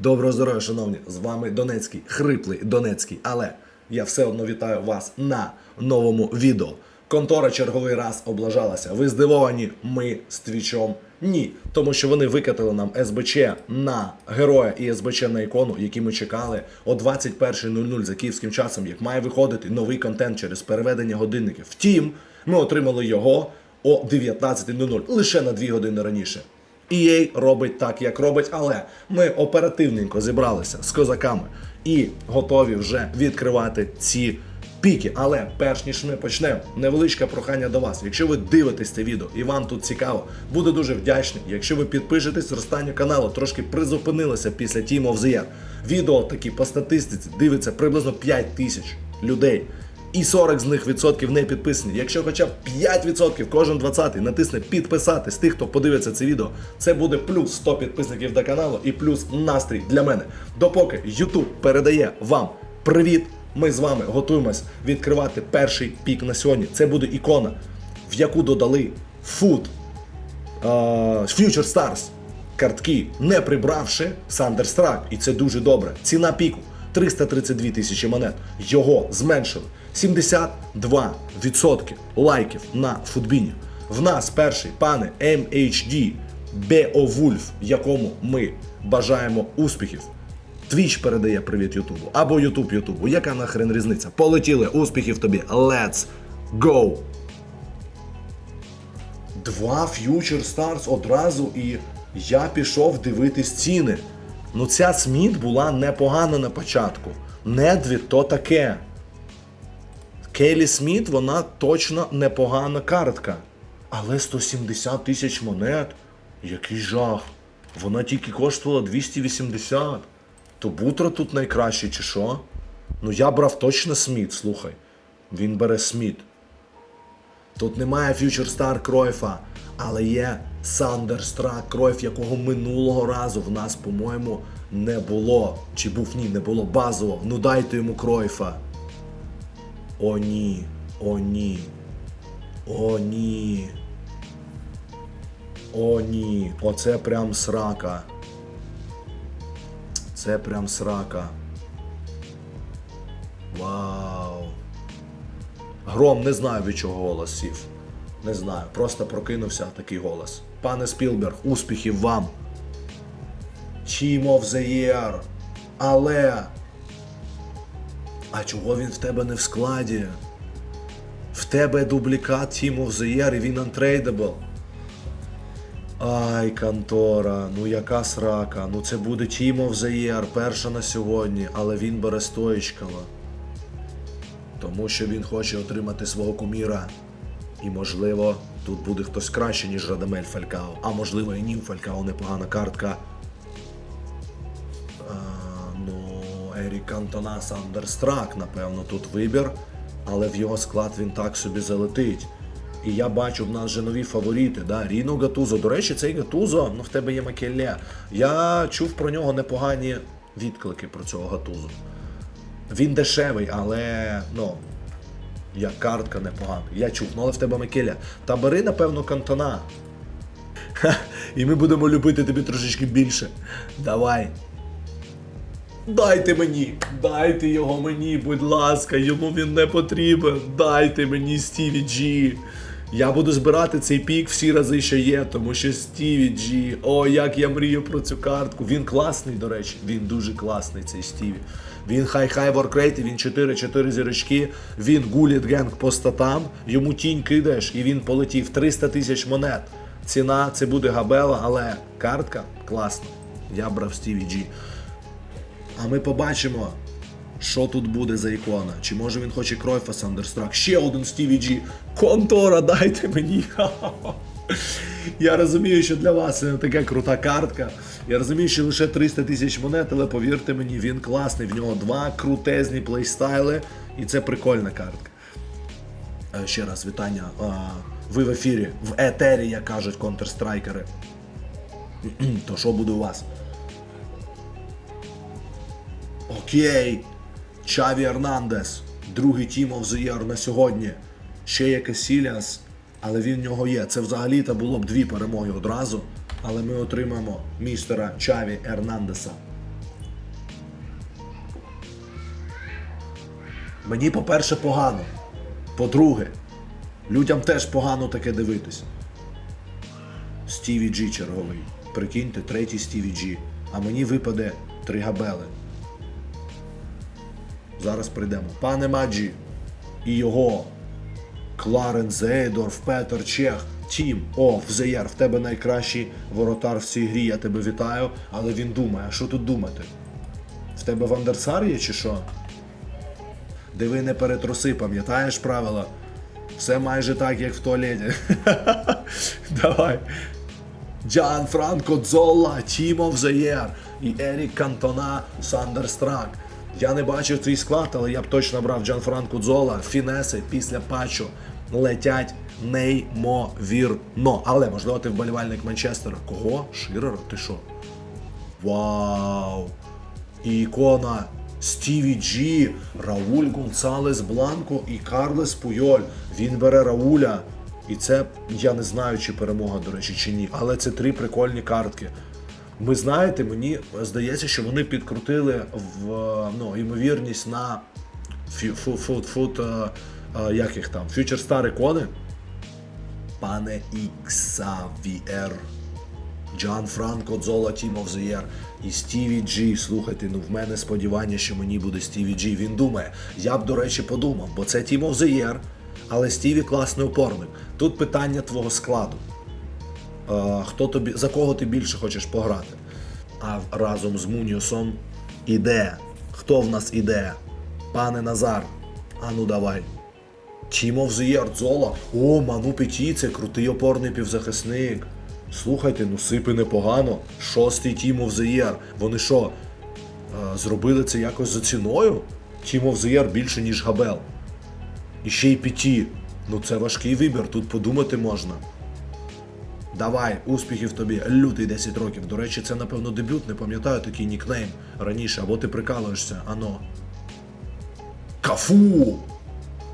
Доброго здоров'я, шановні! З вами Донецький, хриплий Донецький, але я все одно вітаю вас на новому відео. Контора черговий раз облажалася. Ви здивовані? Ми з твічом. Ні, тому що вони викатили нам СБЧ на героя і СБЧ на ікону, які ми чекали о 21.00 за київським часом, як має виходити новий контент через переведення годинників. Втім, ми отримали його о 19.00, лише на 2 години раніше. EA робить так, як робить, але ми оперативненько зібралися з козаками і готові вже відкривати ці піки. Але перш ніж ми почнемо, невеличке прохання до вас. Якщо ви дивитесь це відео і вам тут цікаво, буду дуже вдячний. Якщо ви підпишетесь зростанню каналу, трошки призупинилося після Team of the Year. Відео такі по статистиці дивиться приблизно 5 тисяч людей. І 40 з них відсотків не підписані. Якщо хоча б 5% кожен 20-й натисне підписати з тих, хто подивиться це відео, це буде плюс 100 підписників до каналу і плюс настрій для мене. Допоки YouTube передає вам привіт, ми з вами готуємось відкривати перший пік на сьогодні. Це буде ікона, в яку додали Food Future Stars картки, не прибравши Thunderstruck. І це дуже добре. Ціна піку 332 тисячі монет. Його зменшили. 72% лайків на футбіні. В нас перший пане MHD Beowulf, якому ми бажаємо успіхів. Твіч передає привіт Ютубу або Ютуб Ютубу. Яка нахрен різниця? Полетіли, успіхів тобі. Let's go! Два Future Stars одразу, і я пішов дивитись ціни. Ну, ця Сміт була непогана на початку. Недвід то таке. Кейлі Сміт, вона точно непогана картка. Але 170 тисяч монет. Який жах. Вона тільки коштувала 280. То Бутро тут найкраще, чи що? Ну я брав точно Сміт, слухай. Він бере Сміт. Тут немає Future Star Кройфа, але є Thunderstruck Кройф, якого минулого разу в нас, по-моєму, не було. Чи був ні, не було базово. Ну дайте йому Кройфа. О ні, о ні. О ні. О ні. Оце прям срака. Це прям срака. Вау. Гром не знаю від чого голос сів. Не знаю. Просто прокинувся такий голос. Пане Спілберг, успіхів вам. Team of the Year. Але. А чого він в тебе не в складі? В тебе дублікат Team of the Year і він untradeable. Ай, контора, ну яка срака. Ну це буде Team of the Year, перша на сьогодні, але він бере стоїчкала. Тому що він хоче отримати свого куміра. І можливо, тут буде хтось краще, ніж Радамель Фалькао. А можливо і Нім Фалькао непогана картка. Кантона Сандерстрак, напевно, тут вибір, але в його склад він так собі залетить. І я бачу, в нас вже нові фаворити, да? Ріно Гатузо. До речі, цей Гатузо, ну в тебе є Макелле. Я чув про нього непогані відклики про цього Гатузо. Він дешевий, але ну, як картка непогана. Я чув, ну але в тебе Макеля. Та бери, напевно, кантона. Ха, і ми будемо любити тебе трошечки більше. Давай. Дайте мені, дайте його мені, будь ласка, йому він не потрібен. Дайте мені Стіві Джі. Я буду збирати цей пік всі рази, що є, тому що Стіві Джі. О, як я мрію про цю картку. Він класний, до речі, він дуже класний, цей Стіві. Він хай-хай воркрейт, він 4-4 зірочки, він гуліт генг по статам, йому тінь кидаєш, і він полетів 300 тисяч монет. Ціна це буде габела, але картка класна. Я брав Стіві Джі. А ми побачимо, що тут буде за ікона. Чи може він хоче Кройфа Сандерстрак? Ще один Стіві Джі. Контора, дайте мені. Я розумію, що для вас це не така крута картка. Я розумію, що лише 300 тисяч монет, але повірте мені, він класний. В нього два крутезні плейстайли, і це прикольна картка. Е, Ще раз вітання. Ви в ефірі, в етері, як кажуть контрстрайкери. То що буде у вас? Окей, Чаві Ернандес, другий Team of на сьогодні. Ще є Касіліас, але він в нього є. Це взагалі-то було б дві перемоги одразу. Але ми отримаємо містера Чаві Ернандеса. Мені, по-перше, погано. По-друге, людям теж погано таке дивитися. Стіві Джі черговий. Прикиньте, третій Стіві Джі. А мені випаде три габели. Зараз прийдемо. Пане Маджі і його Кларен Зейдорф, Петер Чех, Тім, о, Взеєр, в тебе найкращий воротар в цій грі, я тебе вітаю, але він думає, а що тут думати? В тебе Вандерсар є чи що? Диви не перетруси, пам'ятаєш правила? Все майже так, як в туалеті. Давай. Джан Франко Дзолла, Тімо Взеєр і Ерік Кантона Сандерстрак. Я не бачив твій склад, але я б точно брав Джан Франко Дзола. Фінеси після патчу летять неймовірно. Але можливо ти вболівальник Манчестера. Кого? Ширера? Ти що? Вау! І ікона Стіві Джі, Рауль Гонсалес Бланко і Карлес Пуйоль. Він бере Рауля. І це я не знаю, чи перемога, до речі, чи ні. Але це три прикольні картки. Ви знаєте, мені здається, що вони підкрутили в ну, ймовірність на фут, як їх там, Future Star ікони. Пане Іксавіер. Джан Франко Дзола of the і Стіві Джі. Слухайте, ну в мене сподівання, що мені буде Стіві Джі. Він думає. Я б, до речі, подумав, бо це of the але Стіві класний опорник. Тут питання твого складу. Е, хто тобі, за кого ти більше хочеш пограти? А разом з Муніусом іде. Хто в нас іде? Пане Назар. А ну давай. Team of the Дзола. О, Ману Петі, це крутий опорний півзахисник. Слухайте, ну сипи непогано. Шостий Team of. Вони що, е, зробили це якось за ціною? Team of більше, ніж Габел. І ще й Петі. Ну це важкий вибір, тут подумати можна. Давай, успіхів тобі, лютий 10 років. До речі, це, напевно, дебют, не пам'ятаю такий нікнейм раніше, або ти прикалуєшся, ано. Кафу!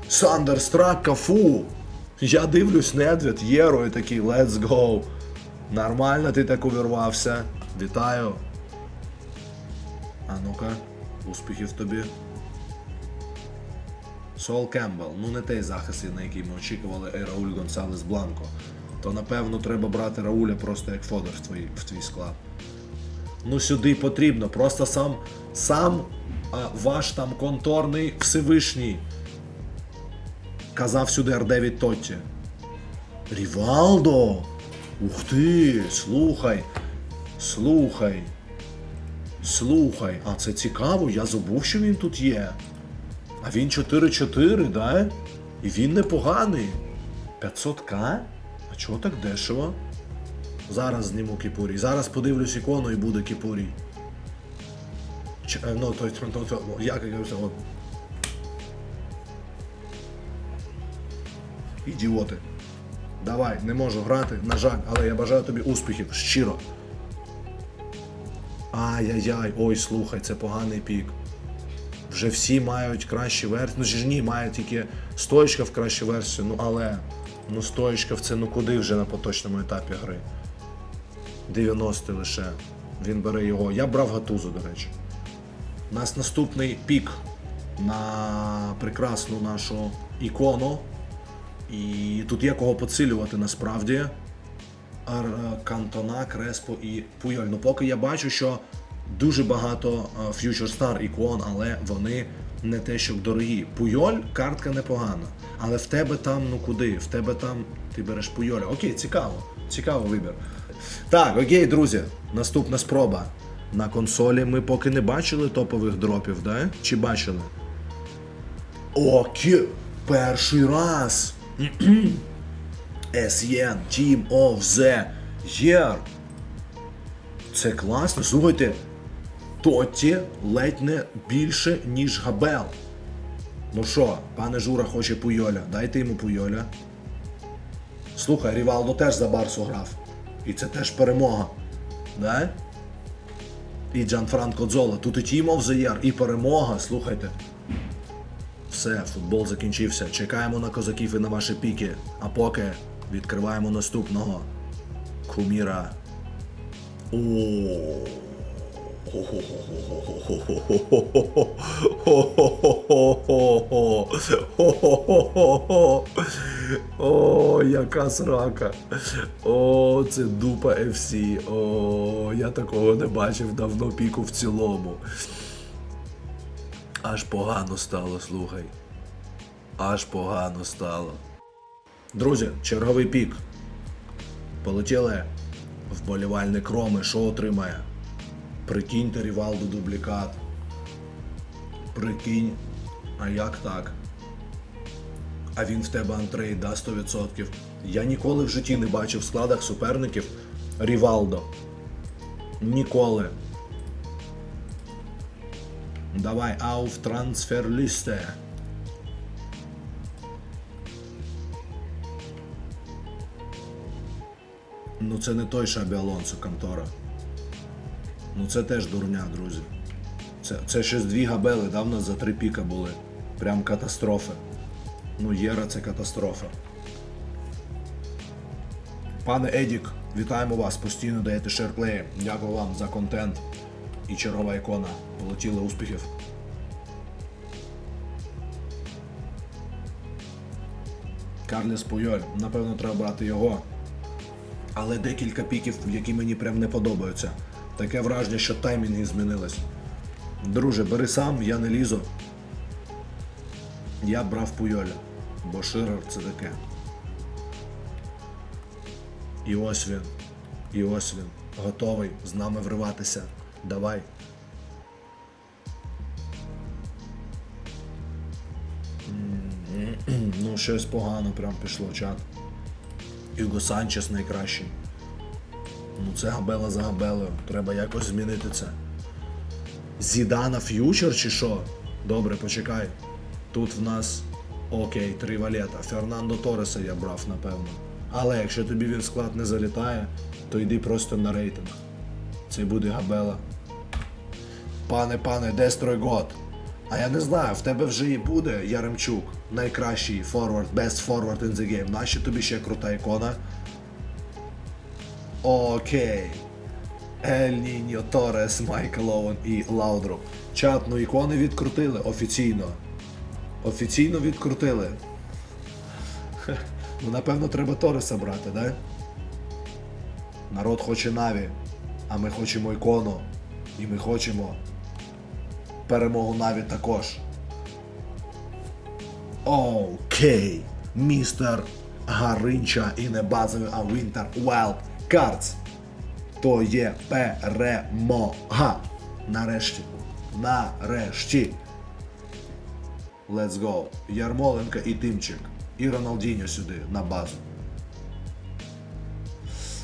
Сандерстрак Кафу! Я дивлюсь, Недвід, Єро і такий let's go. Нормально ти так увірвався. Вітаю. А ну-ка, успіхів тобі. Сол Кембл, ну не той захист, на який ми очікували, і Рауль Гонсалес Бланко. То напевно треба брати Рауля просто як фодер в твій, в твій склад. Ну сюди потрібно. Просто сам сам а, ваш там конторний Всевишній казав сюди Ардевід Тотті. Рівалдо! Ух ти! Слухай! Слухай! Слухай! А це цікаво, я забув, що він тут є. А він 4-4, да? І він непоганий. 500к? А чого так дешево? Зараз зніму кіпурій. Зараз подивлюсь ікону і буде кіпурій. Е, ну, то, то, то, то, як я кажу, от. Ідіоти. Давай, не можу грати, на жаль, але я бажаю тобі успіхів, щиро. Ай-яй-яй, ой, слухай, це поганий пік. Вже всі мають кращі версії. Ну ж ні, має тільки стоєчка в кращу версію, ну але ну стоєчка в це ну куди вже на поточному етапі гри. 90 лише. Він бере його. Я брав гатузу, до речі. У нас наступний пік на прекрасну нашу ікону. І тут є кого поцілювати насправді. Кантона, Креспо і Пуйоль. Ну поки я бачу, що дуже багато е, Future Star ікон, але вони не те, щоб дорогі. Пуйоль картка непогана. Але в тебе там, ну куди? В тебе там ти береш Пуйоля. Окей, цікаво. Цікавий вибір. Так, окей, друзі. Наступна спроба. На консолі ми поки не бачили топових дропів, да? Чи бачили? Окі, перший раз. SN, Team of the Year. Це класно. Слухайте, Тотті ледь не більше, ніж Габел. Ну що, пане Жура хоче Пуйоля, дайте йому Пуйоля. Слухай, Рівалдо теж за Барсу грав. І це теж перемога. Да? І Джан Франко Дзола. Тут і of the і перемога, слухайте. Все, футбол закінчився. Чекаємо на козаків і на ваші піки. А поки відкриваємо наступного куміра. О. О, яка срака. О, це дупа FC. О, я такого не бачив давно піку в цілому. Аж погано стало, слухай. Аж погано стало. Друзі, черговий пік. Полетіли. Вболівальник Роми, що отримає? Прикиньте Рівалду дублікат. Прикинь. А як так? А він в тебе антрейд, да, 100%. Я ніколи в житті не бачив в складах суперників Рівалдо. Ніколи. Давай auf трансферлісте. Ну це не той Шабі Алонсо контора. Ну це теж дурня, друзі. Це, це ще з дві габели, давно за три піка були. Прям катастрофи. Ну, Єра це катастрофа. Пане Едік, вітаємо вас. Постійно даєте шерплеї. Дякую вам за контент. І чергова ікона. Полетіли успіхів. Карлес Пуйоль. Напевно, треба брати його. Але декілька піків, які мені прям не подобаються. Таке враження, що таймінги змінились. Друже, бери сам, я не лізу. Я брав Пуйоля, бо Ширер це таке. І ось він. І ось він. Готовий з нами вриватися. Давай. Ну, щось погано прям пішло, чат. Юго Санчес найкращий. Ну це габела за габелею. Треба якось змінити це. Зідана ф'ючер чи що? Добре, почекай. Тут в нас окей, три валета. Фернандо Тореса я брав, напевно. Але якщо тобі він склад не залітає, то йди просто на рейтинг. Це буде габела. Пане, пане, де стройгот? А я не знаю, в тебе вже і буде Яремчук, найкращий форвард, best forward in the game. Нащо тобі ще крута ікона? Окей. Ель Ніньо, Торес, Майкл Оуен і Лаудруп. Чат, ну ікони відкрутили офіційно. Офіційно відкрутили. Ну, напевно, треба Тореса брати, да? Народ хоче Наві, а ми хочемо ікону. І ми хочемо перемогу Наві також. Окей, містер Гаринча і не базовий, а Winter Wild Cards. То є перемога. Нарешті. Нарешті. Let's go. Ярмоленка і Тимчик. І Роналдіньо сюди на базу.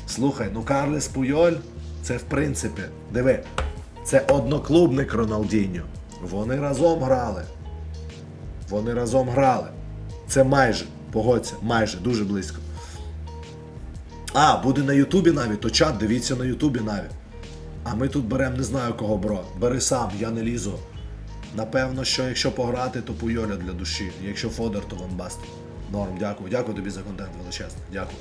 Слухай, ну Карлес Пуйоль, це в принципі, диви, це одноклубник Роналдіньо. Вони разом грали. Вони разом грали. Це майже, погодься, майже, дуже близько. А, буде на Ютубі навіть, то чат, дивіться на Ютубі навіть. А ми тут беремо не знаю кого, бро. Бери сам, я не лізу. Напевно, що якщо пограти, то Пуйоля для душі. Якщо Фодор, то Ван Баст. Норм, дякую. Дякую тобі за контент величезний. Дякую.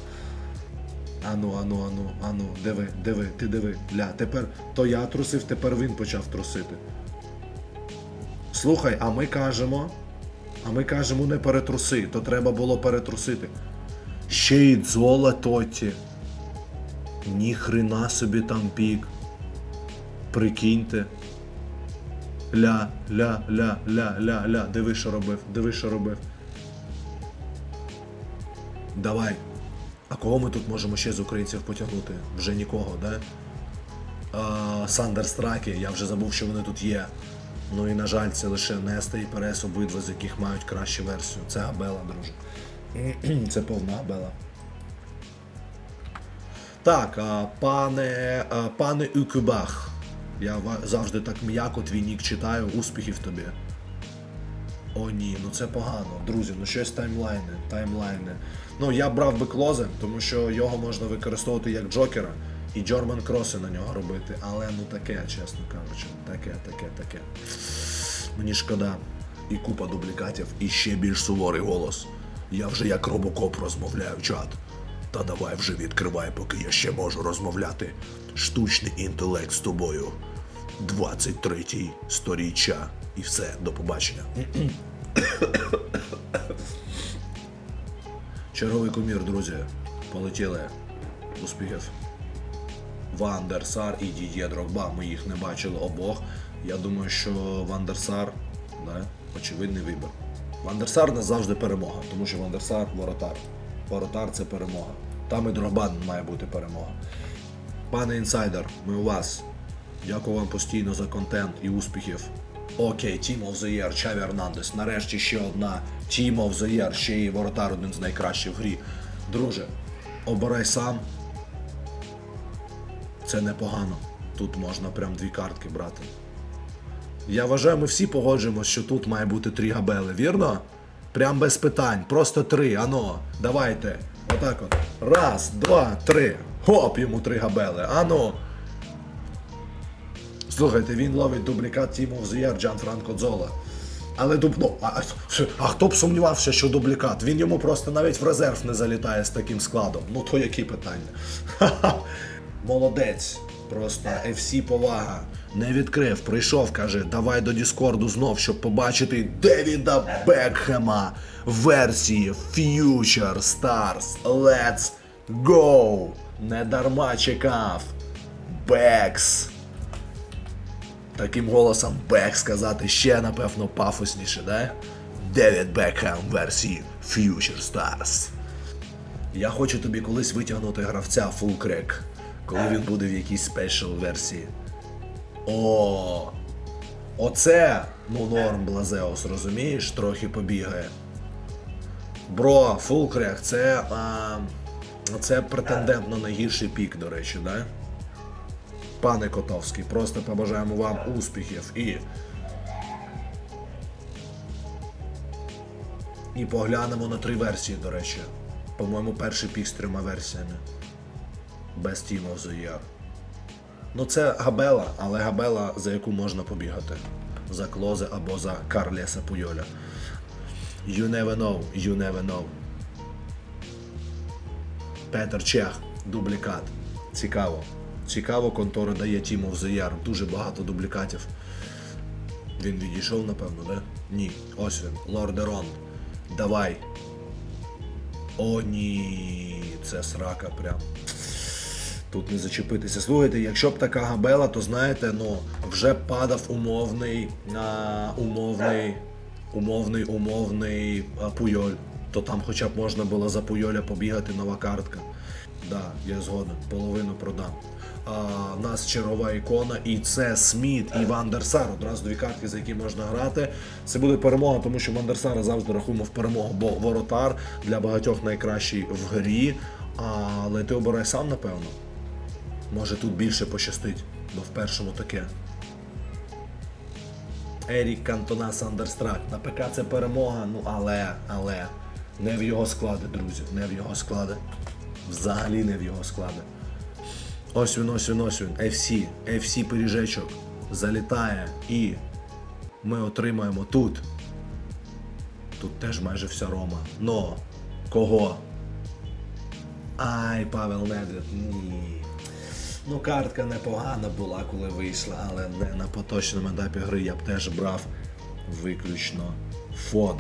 Ану, ану, ану, ану, диви, диви, ти диви. Ля, тепер то я трусив, тепер він почав трусити. Слухай, а ми кажемо. А ми кажемо не перетруси, то треба було перетрусити. Ще й дзола тоті. Ні хрена собі там пік. Прикиньте. Ля, ля, ля, ля, ля, ля. Диви, що робив, диви, що робив. Давай. А кого ми тут можемо ще з українців потягнути? Вже нікого, да? А, Сандер Страки, я вже забув, що вони тут є. Ну і на жаль, це лише Неста і Перес, обидва з яких мають кращу версію. Це Габела, друже. Це повна Габела. Так, пане, пане Укубах. Я завжди так м'яко твій нік читаю. Успіхів тобі. О ні, ну це погано. Друзі, ну щось таймлайни, таймлайни. Ну я брав би клозе, тому що його можна використовувати як джокера і Джорман кроси на нього робити. Але ну таке, чесно кажучи, таке, таке, таке. Мені шкода. І купа дублікатів, і ще більш суворий голос. Я вже як робокоп розмовляю, чат. Та давай вже відкривай, поки я ще можу розмовляти. Штучний інтелект з тобою. 23 сторіччя. І все, до побачення. Черговий кумір, друзі. Полетіли. Успіхів. Ван дер Сар і Дід'є Дрогба. Ми їх не бачили обох. Я думаю, що Ван дер Сар, да, очевидний вибір. Ван дер не завжди перемога, тому що Ван дер Сар воротар. Воротар це перемога. Там і Дрогба має бути перемога. Пане інсайдер, ми у вас. Дякую вам постійно за контент і успіхів. Окей, Team of the Year, Чаві Ернандес. Нарешті ще одна Team of the Year, ще і воротар один з найкращих в грі. Друже, обирай сам. Це непогано. Тут можна прям дві картки брати. Я вважаю, ми всі погоджуємося, що тут має бути три габели, вірно? Прям без питань, просто три. Ано, давайте. Отак от. Раз, два, три. Хоп, йому три габели. Ано. Слухайте, він ловить дублікат the Year Джан Франко Дзола. Але дуб, ну, а, а хто б сумнівався, що дублікат? Він йому просто навіть в резерв не залітає з таким складом. Ну то які питання? Ха-ха. Молодець. Просто FC повага. Не відкрив, прийшов, каже, давай до Діскорду знов, щоб побачити Девіда Бекхема в версії Future Stars. Let's go! Не дарма чекав. Бекс. Таким голосом Бек сказати ще, напевно, пафосніше, да? Девід Бекхем версії Future Stars. Я хочу тобі колись витягнути гравця Full Crack, коли він буде в якійсь спешл версії. О! Оце, ну норм Блазеус, розумієш, трохи побігає. Бро, Full це, а, це претендент на найгірший пік, до речі, да? Пане Котовський, просто побажаємо вам успіхів і. І поглянемо на три версії, до речі. По-моєму, перший пік з трьома версіями. Без of. Ну, це Габела, але Габела, за яку можна побігати. За Клозе або за Карлеса Пуйоля. You never know, you never know. Петер Чех, дублікат. Цікаво. Цікаво, контора дає of the Дуже багато дублікатів. Він відійшов, напевно, да? Ні. Ось він. Лордерон. Давай. О, ні. Це срака прям. Тут не зачепитися. Слухайте, якщо б така габела, то знаєте, ну, вже падав умовний, а, умовний, умовний, умовний пуйоль. То там хоча б можна було за пуйоля побігати нова картка. Да, я згоден, половину продам. А, у нас чергова ікона, і це Сміт і Вандерсар. Одразу дві картки, за які можна грати. Це буде перемога, тому що Вандерсара завжди рахуємо в перемогу, бо воротар для багатьох найкращий в грі. Але ти обирай сам, напевно. Може тут більше пощастить, бо в першому таке. Ерік Кантона Сандерстрак. На ПК це перемога, ну але, але не в його склади, друзі, не в його склади. Взагалі не в його склади. Ось він, ось він, ось він. FC, FC пиріжечок залітає і ми отримаємо тут. Тут теж майже вся Рома. Но кого? Ай, Павел Недвед, ні. Ну, картка непогана була, коли вийшла, але не на поточному етапі гри я б теж брав виключно Фодор.